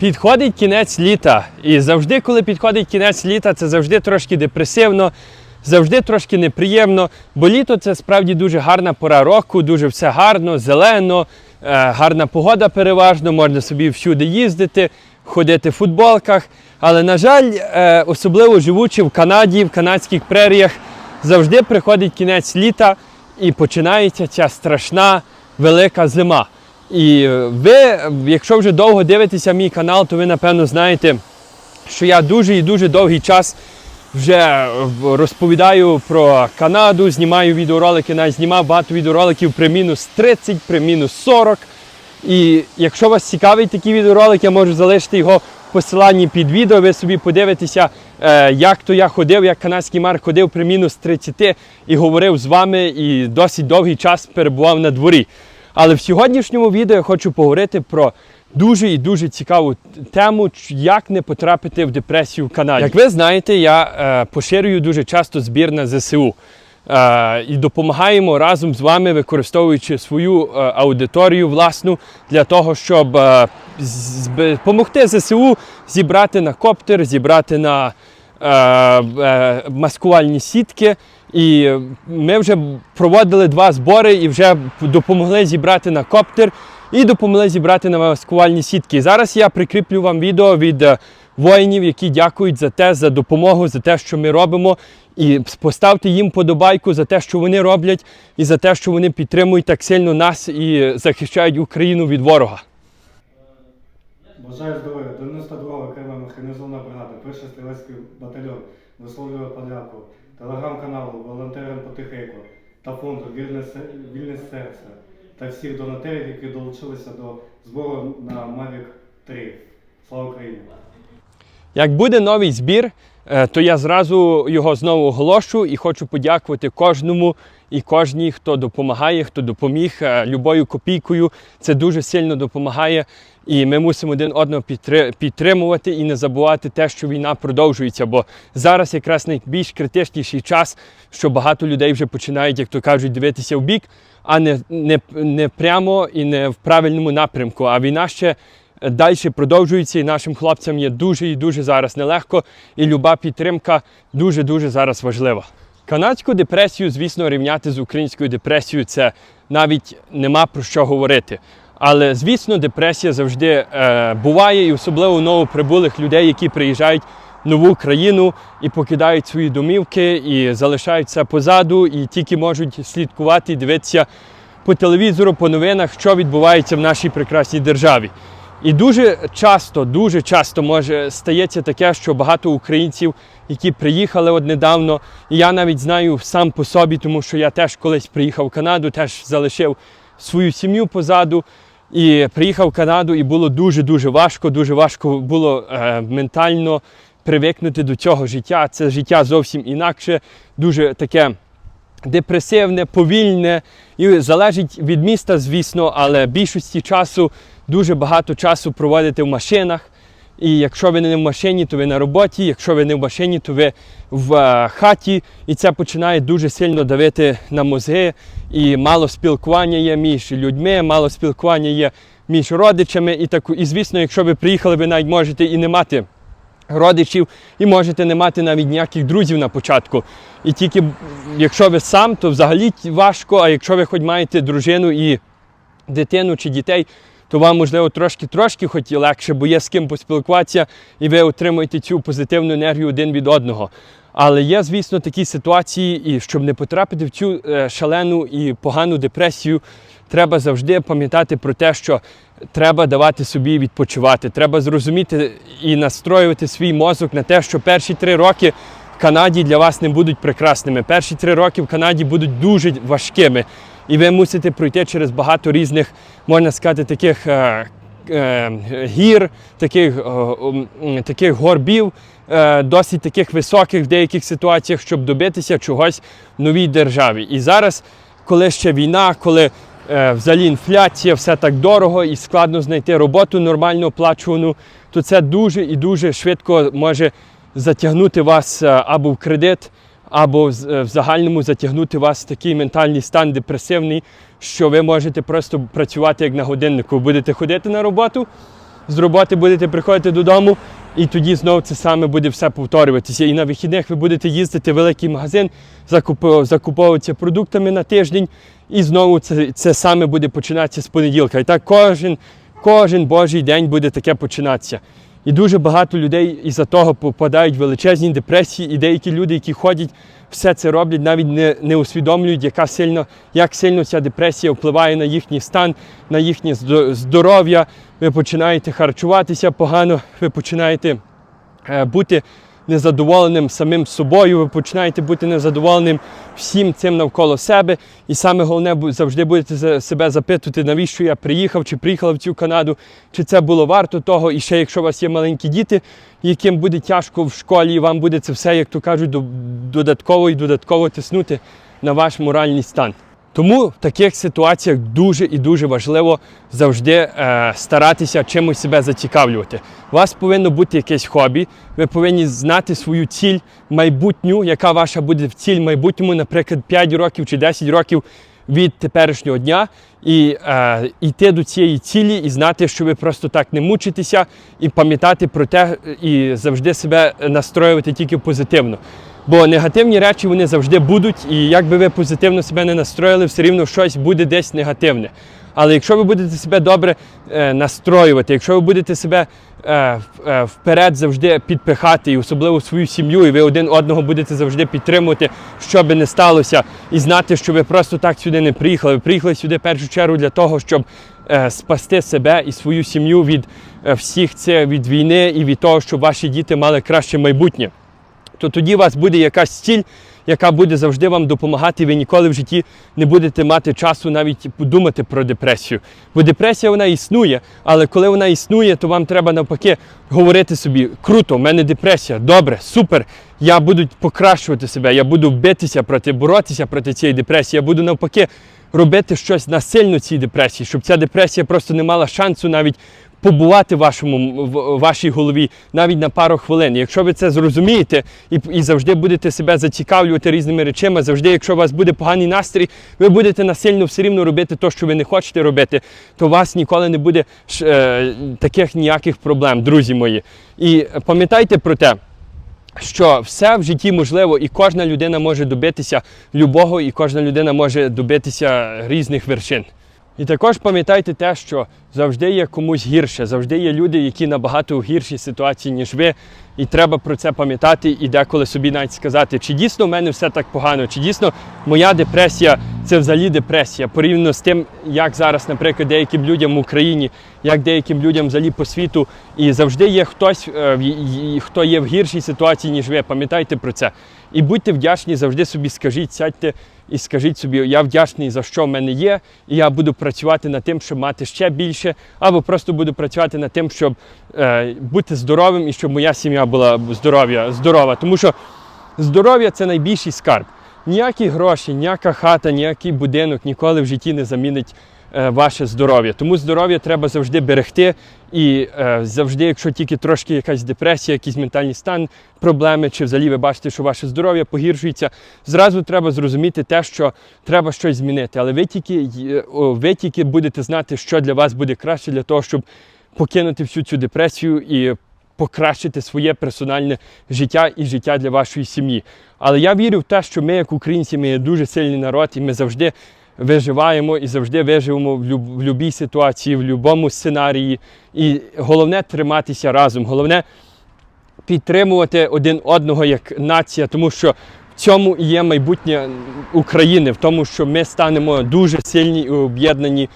Підходить кінець літа. І завжди, коли підходить кінець літа, це завжди трошки депресивно, завжди трошки неприємно. Бо літо це справді дуже гарна пора року, дуже все гарно, зелено, е, гарна погода переважно, можна собі всюди їздити, ходити в футболках. Але, на жаль, е, особливо живучи в Канаді, в канадських преріях, завжди приходить кінець літа і починається ця страшна велика зима. І ви, якщо вже довго дивитеся мій канал, то ви напевно знаєте, що я дуже і дуже довгий час вже розповідаю про Канаду, знімаю відеоролики, навіть знімав багато відеороликів при мінус 30, при мінус 40. І якщо вас цікавить такі відеоролики, я можу залишити його в посиланні під відео. Ви собі подивитеся, е, як то я ходив, як канадський мер ходив при мінус 30 і говорив з вами, і досить довгий час перебував на дворі. Але в сьогоднішньому відео я хочу поговорити про дуже і дуже цікаву тему, як не потрапити в депресію в Канаді. Як ви знаєте, я е, поширюю дуже часто збір на ЗСУ. Е, і допомагаємо разом з вами, використовуючи свою е, аудиторію власну для того, щоб е, допомогти ЗСУ зібрати на коптер, зібрати на маскувальні сітки. І ми вже проводили два збори і вже допомогли зібрати на коптер і допомогли зібрати на маскувальні сітки. Зараз я прикріплю вам відео від е, воїнів, які дякують за те, за допомогу, за те, що ми робимо. І поставте їм подобайку за те, що вони роблять, і за те, що вони підтримують так сильно нас і захищають Україну від ворога. Бажаю здоров'я. 92-га окрема механізована бригада, перший стрілецький батальйон, висловлює подяку, телеграм-каналу Волонтерам Потихейко та фонду Вільне, Вільне серце та всіх донатерів, які долучилися до збору на Mavic 3. Слава Україні! Як буде новий збір, е, то я зразу його знову оголошу і хочу подякувати кожному і кожній, хто допомагає, хто допоміг е, любою копійкою. Це дуже сильно допомагає. І ми мусимо один одного підтримувати і не забувати те, що війна продовжується. Бо зараз якраз найбільш критичніший час, що багато людей вже починають, як то кажуть, дивитися в бік, а не, не, не прямо і не в правильному напрямку. А війна ще далі продовжується, і нашим хлопцям є дуже і дуже зараз нелегко, і люба підтримка дуже-дуже зараз важлива. Канадську депресію, звісно, рівняти з українською депресією це навіть нема про що говорити. Але, звісно, депресія завжди е, буває, і особливо новоприбулих людей, які приїжджають в нову країну і покидають свої домівки, і залишаються позаду, і тільки можуть слідкувати і дивитися по телевізору, по новинах, що відбувається в нашій прекрасній державі. І дуже часто, дуже часто може стається таке, що багато українців, які приїхали от недавно, і я навіть знаю сам по собі, тому що я теж колись приїхав в Канаду, теж залишив свою сім'ю позаду. І приїхав в Канаду, і було дуже-дуже важко. Дуже важко було е, ментально привикнути до цього життя. Це життя зовсім інакше, дуже таке депресивне, повільне і залежить від міста, звісно, але більшості часу дуже багато часу проводити в машинах. І якщо ви не в машині, то ви на роботі. Якщо ви не в машині, то ви в е, хаті. І це починає дуже сильно давити на мозги. І мало спілкування є між людьми, мало спілкування є між родичами. І, таку, і звісно, якщо ви приїхали, ви навіть можете і не мати родичів, і можете не мати навіть ніяких друзів на початку. І тільки якщо ви сам, то взагалі важко, а якщо ви хоч маєте дружину і дитину чи дітей, то вам, можливо, трошки-трошки хоч і легше, бо є з ким поспілкуватися, і ви отримуєте цю позитивну енергію один від одного. Але є, звісно, такі ситуації, і щоб не потрапити в цю е, шалену і погану депресію, треба завжди пам'ятати про те, що треба давати собі відпочивати. Треба зрозуміти і настроювати свій мозок на те, що перші три роки в Канаді для вас не будуть прекрасними. Перші три роки в Канаді будуть дуже важкими. І ви мусите пройти через багато різних, можна сказати, таких е, е, гір, таких, е, таких горбів, досить таких високих в деяких ситуаціях, щоб добитися чогось в новій державі. І зараз, коли ще війна, коли взагалі інфляція, все так дорого і складно знайти роботу нормально оплачувану, то це дуже і дуже швидко може затягнути вас або в кредит, або е, в загальному затягнути вас в такий ментальний стан депресивний, що ви можете просто працювати як на годиннику. Будете ходити на роботу, з роботи будете приходити додому, і тоді знову це саме буде все повторюватися. І на вихідних ви будете їздити в великий магазин, закуповуватися продуктами на тиждень, і знову це, це саме буде починатися з понеділка. І так кожен, кожен божий день буде таке починатися. І дуже багато людей із-за того попадають в величезні депресії, і деякі люди, які ходять, все це роблять, навіть не, не усвідомлюють, яка сильно, як сильно ця депресія впливає на їхній стан, на їхнє здоров'я. Ви починаєте харчуватися погано, ви починаєте е, бути незадоволеним самим собою, ви починаєте бути незадоволеним всім цим навколо себе. І саме головне, завжди будете себе запитувати, навіщо я приїхав, чи приїхала в цю Канаду, чи це було варто того. І ще якщо у вас є маленькі діти, яким буде тяжко в школі, і вам буде це все, як то кажуть, додатково і додатково тиснути на ваш моральний стан. Тому в таких ситуаціях дуже і дуже важливо завжди е, старатися чимось себе зацікавлювати. У вас повинно бути якесь хобі, ви повинні знати свою ціль майбутню, яка ваша буде в ціль майбутньому, наприклад, 5 років чи 10 років від теперішнього дня, і е, йти до цієї цілі і знати, що ви просто так не мучитеся, і пам'ятати про те, і завжди себе настроювати тільки позитивно. Бо негативні речі вони завжди будуть, і як би ви позитивно себе не настроїли, все рівно щось буде десь негативне. Але якщо ви будете себе добре е, настроювати, якщо ви будете себе е, е, вперед завжди підпихати, і особливо свою сім'ю, і ви один одного будете завжди підтримувати, що би не сталося, і знати, що ви просто так сюди не приїхали. Ви приїхали сюди в першу чергу для того, щоб е, спасти себе і свою сім'ю від е, всіх це від війни і від того, щоб ваші діти мали краще майбутнє то тоді у вас буде якась ціль, яка буде завжди вам допомагати, ви ніколи в житті не будете мати часу навіть подумати про депресію. Бо депресія вона існує, але коли вона існує, то вам треба навпаки говорити собі: круто, в мене депресія, добре, супер. Я буду покращувати себе, я буду битися проти, боротися проти цієї депресії. Я буду навпаки робити щось насильно цій депресії, щоб ця депресія просто не мала шансу навіть побувати в вашому в вашій голові навіть на пару хвилин. Якщо ви це зрозумієте і, і завжди будете себе зацікавлювати різними речами, завжди, якщо у вас буде поганий настрій, ви будете насильно все рівно робити те, що ви не хочете робити, то у вас ніколи не буде е, таких ніяких проблем, друзі мої. І пам'ятайте про те. Що все в житті можливо, і кожна людина може добитися любого, і кожна людина може добитися різних вершин. І також пам'ятайте те, що завжди є комусь гірше, завжди є люди, які набагато в гіршій ситуації, ніж ви. І треба про це пам'ятати і деколи собі навіть сказати, чи дійсно в мене все так погано, чи дійсно моя депресія це взагалі депресія, порівняно з тим, як зараз, наприклад, деяким людям в Україні, як деяким людям взагалі по світу, і завжди є хтось, е, хто є в гіршій ситуації, ніж ви. Пам'ятайте про це. І будьте вдячні, завжди собі скажіть, сядьте і скажіть собі, я вдячний за що в мене є, і я буду працювати над тим, щоб мати ще більше, або просто буду працювати над тим, щоб е, бути здоровим і щоб моя сім'я була здоров'я, здорова. Тому що здоров'я це найбільший скарб. Ніякі гроші, ніяка хата, ніякий будинок ніколи в житті не замінить е, ваше здоров'я. Тому здоров'я треба завжди берегти. І е, завжди, якщо тільки трошки якась депресія, якийсь ментальний стан, проблеми, чи взагалі ви бачите, що ваше здоров'я погіршується, зразу треба зрозуміти те, що треба щось змінити. Але ви тільки, е, ви тільки будете знати, що для вас буде краще для того, щоб покинути всю цю депресію і покращити своє персональне життя і життя для вашої сім'ї. Але я вірю в те, що ми, як українці, ми є дуже сильний народ, і ми завжди виживаємо і завжди виживемо в, люб- будь-якій ситуації, в будь-якому сценарії. І головне триматися разом. Головне підтримувати один одного як нація, тому що в цьому і є майбутнє України, в тому, що ми станемо дуже сильні і об'єднані,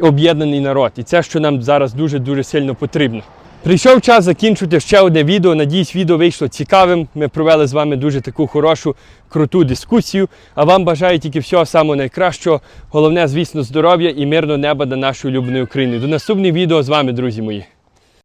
об'єднаний народ. І це, що нам зараз дуже дуже сильно потрібно. Прийшов час закінчити ще одне відео. Надіюсь, відео вийшло цікавим. Ми провели з вами дуже таку хорошу, круту дискусію. А вам бажаю тільки всього самого найкращого. Головне, звісно, здоров'я і мирного неба на нашу улюблену Україну. До наступних відео з вами, друзі мої.